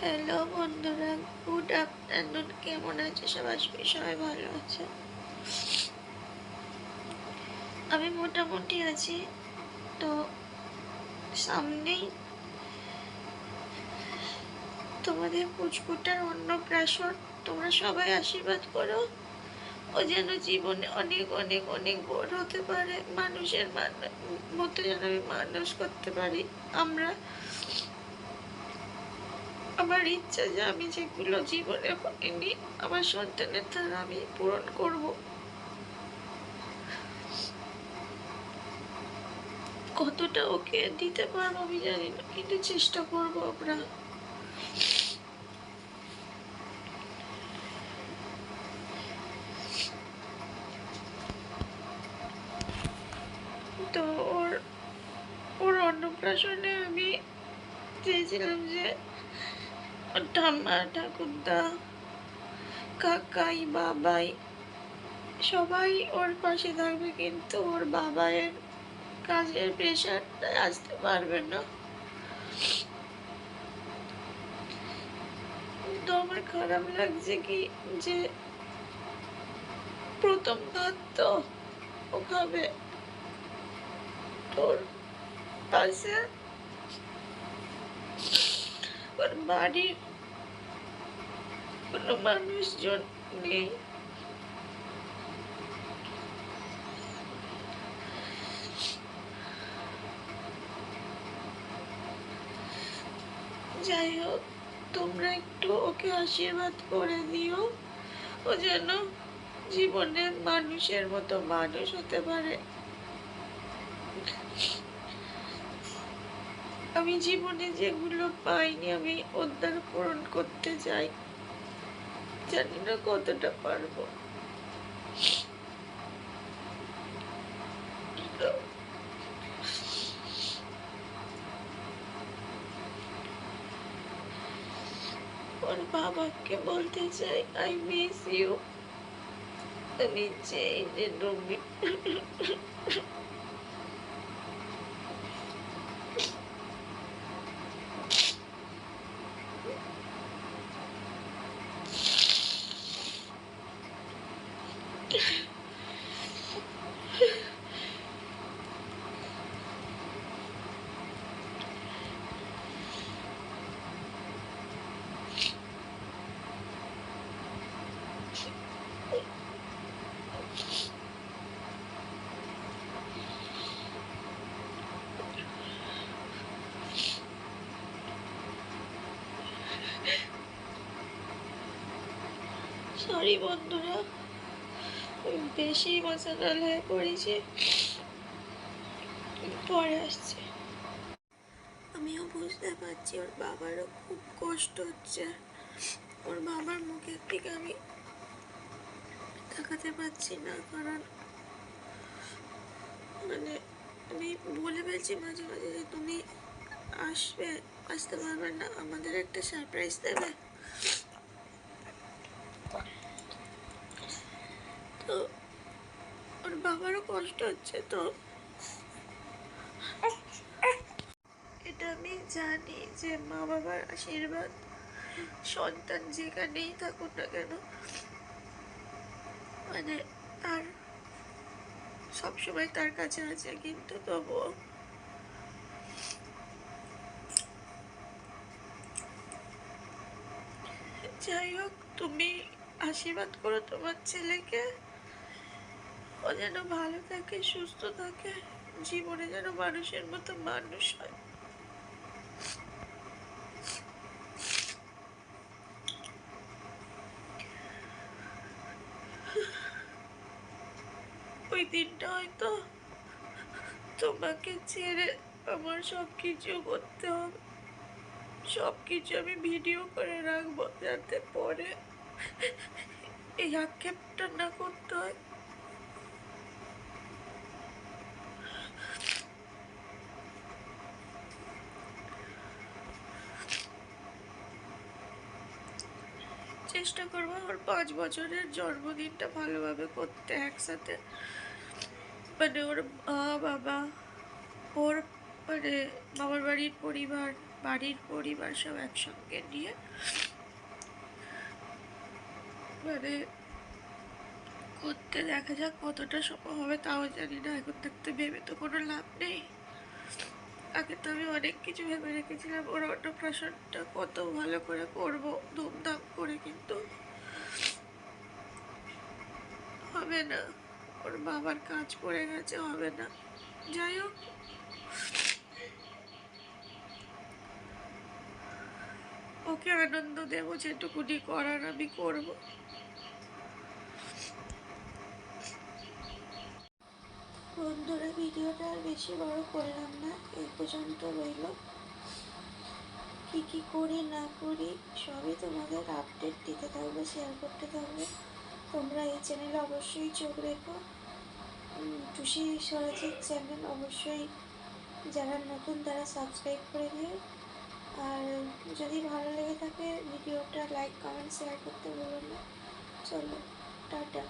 Hello বন্ধুরা good afternoon কেমন আছে সবাই? সবাই ভালো আছে? আমি মোটামুটি আছি। তো সামনেই তোমাদের পুচকুটার অন্নপ্রাশন। তোমরা সবাই আশীর্বাদ করো। ও যেন জীবনে অনেক অনেক অনেক বড় হতে পারে। মানুষের মান- মতো যেন আমি মানুষ করতে পারি। আমরা আমার ইচ্ছা যে আমি যেগুলো জীবনে করিনি, আমার সন্তানের দ্বারা আমি পূরণ করব। কতটা ওকে দিতে পারব আমি জানি না, কিন্তু চেষ্টা করব আমরা। তো ওর ওর অন্নপ্রাশনে আমি চেয়েছিলাম যে ঠাম্মা ঠাকুরদা কাকাই বাবাই, সবাই ওর পাশে থাকবে কিন্তু ওর বাবায়ের কাজের প্রেশারটা আসতে পারবে না। তো আমার খারাপ লাগছে কি যে প্রথম ভাত তো ও তোর পাশে, ওর বাড়ির কোনো মানুষজন নেই। যাই হোক, তোমরা একটু ওকে আশীর্বাদ করে দিও। ও যেন জীবনে মানুষের মতো মানুষ হতে পারে। আমি জীবনে যেগুলো পাইনি, আমি দ্বারা পূরণ করতে চাই। জানি না কতটা পারব। ওর বাবাকে বলতে চাই আই মিস ইউ আমি চাই যে তুমি সরি বন্ধুরা বেশি ইমোশনাল হয়ে পড়েছি। পরে আসছে। আমিও বুঝতে পারছি, ওর বাবারও খুব কষ্ট হচ্ছে। ওর বাবার মুখের দিকে আমি তাকাতে পারছি না, কারণ মানে আমি বলে ফেলছি মাঝে মাঝে যে তুমি আসবে, আসতে পারবে না, আমাদের একটা সারপ্রাইজ দেবে। তো ওর বাবারও কষ্ট হচ্ছে তো। এটা আমি জানি যে মা বাবার আশীর্বাদ, সন্তান যেখানেই থাকুক না কেন মানে তার সবসময় তার কাছে আছে, কিন্তু তবুও যাই হোক, তুমি আশীর্বাদ করো তোমার ছেলেকে। ও যেন ভালো থাকে, সুস্থ থাকে। জীবনে যেন মানুষের মতো মানুষ হয়। ওই দিনটা হয়তো তোমাকে ছেড়ে আমার সব কিছু করতে হবে। সব কিছু আমি ভিডিও করে রাখব যাতে পরে এই আক্ষেপটা না করতে হয়। চেষ্টা করব ওর পাঁচ বছরের জন্মদিনটা ভালোভাবে করতে একসাথে। মানে ওর মা, বাবা, ওর মানে মামার বাড়ির পরিবার বাড়ির পরিবার সব একসঙ্গে নিয়ে মানে করতে দেখা যাক কতটা সম্ভব হবে, তাও জানি না। এখন থাকতে ভেবে তো কোনো লাভ নেই। আগে তো আমি অনেক কিছু ভেবে রেখেছিলাম, ওর অন্নপ্রাশনটা কত ভালো করে করব, ধুমধাম করে কিন্তু হবে না। ওর বাবার কাজ পড়ে গেছে, হবে না। যাই হোক। ওকে আনন্দ দেবো, যেটুকুনি করার আমি করব। বন্ধুরা ভিডিওটা আর বেশি বড় করলাম না এই পর্যন্ত রইল। কি কি করি না করি, সবই তোমাদের আপডেট দিতে থাকবে শেয়ার করতে থাকবে। তোমরা এই চ্যানেলে অবশ্যই চোখ রেখো। টুসি স্বরাজের চ্যানেল অবশ্যই যারা নতুন তারা সাবস্ক্রাইব করে দিও। আর যদি ভালো লেগে থাকে, ভিডিওটা লাইক কমেন্ট শেয়ার করতে ভুলো না। চলো, টাটা।